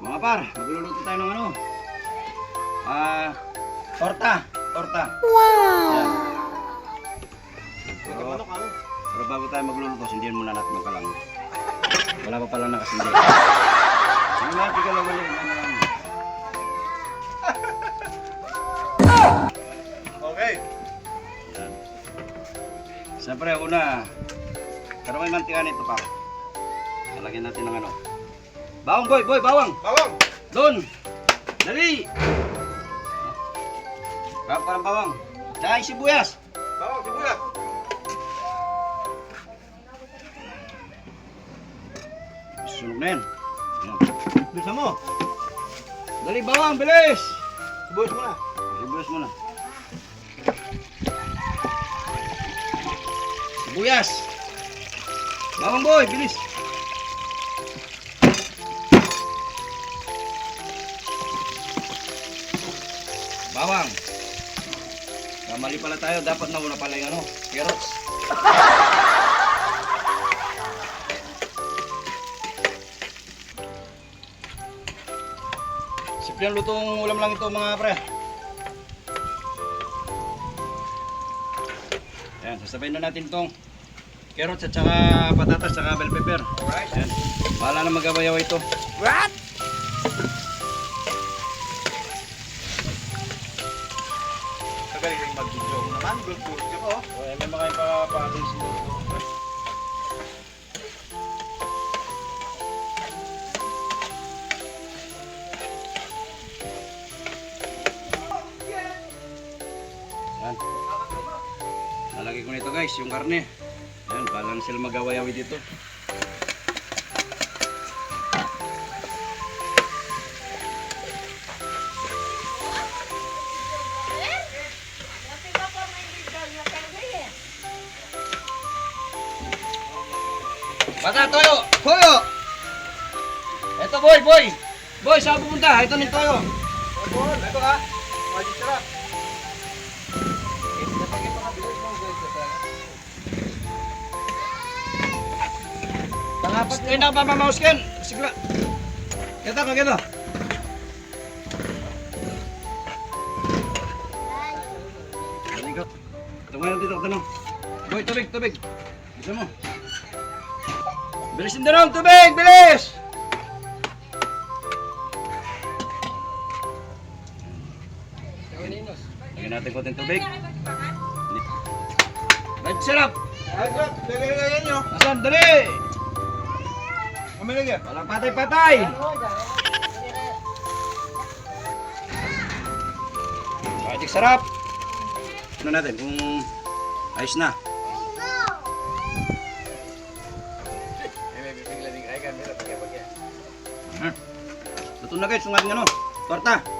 Mga par, magluluto tayo ng ano? Ah, torta. Torta. Wow! Pero, Ano ka? pero bago tayo magluluto, sindihan muna natin ng kalang. Wala pa pala nakasindi. Ano na, ulit. Ano lang. Okay. Yan. Siyempre, una, karoon may mantika nito pare. Lalagyan natin ng ano. Bawang boy, boy, bawang! Bawang. Doon! Dali! Bawang parang bawang. Yung sibuyas. Bawang, sibuyas. Sunog na yan. Bisa mo. Dali bawang, bilis! Sibuyas mo na. Sibuyas muna. Sibuyas! Bawang boy, bilis! Bawang! Kamali pala tayo, dapat nauna pala yung ano, carrots. Simple ang lutong ulam lang ito mga pre. Yan, sasabayin na natin itong carrots at saka patatas at saka bell pepper. Alright. Yan. Bahala na magabayaw ito. What? Kagaling mag-video mo naman. Good food ka po. Okay, may mga ipapatin siguro. Yan. Lalagay ko nito guys, yung karne. Yan, bahala na sila magawayawi dito. Bata, toyo! Toyo! Ito boy, boy! Boy, saan pupunta? Ito ni Toyo. Ito ka. Tangapat kayo na pa mamauskin. Sigla. Kita ka kita. Ka. Tumayo dito, tanong. Boy, tubig, tubig. Bisa mo. Bilisin tanong, tubig, bilis! Lagyan natin konting tubig. Right, sarap! Ay, good. Lagay-lagayan nyo. Asan, dali! Kami lagyan. Walang patay-patay! Kahit sarap! Ano natin kung ayos na. Luto na guys, yung ating ano, torta.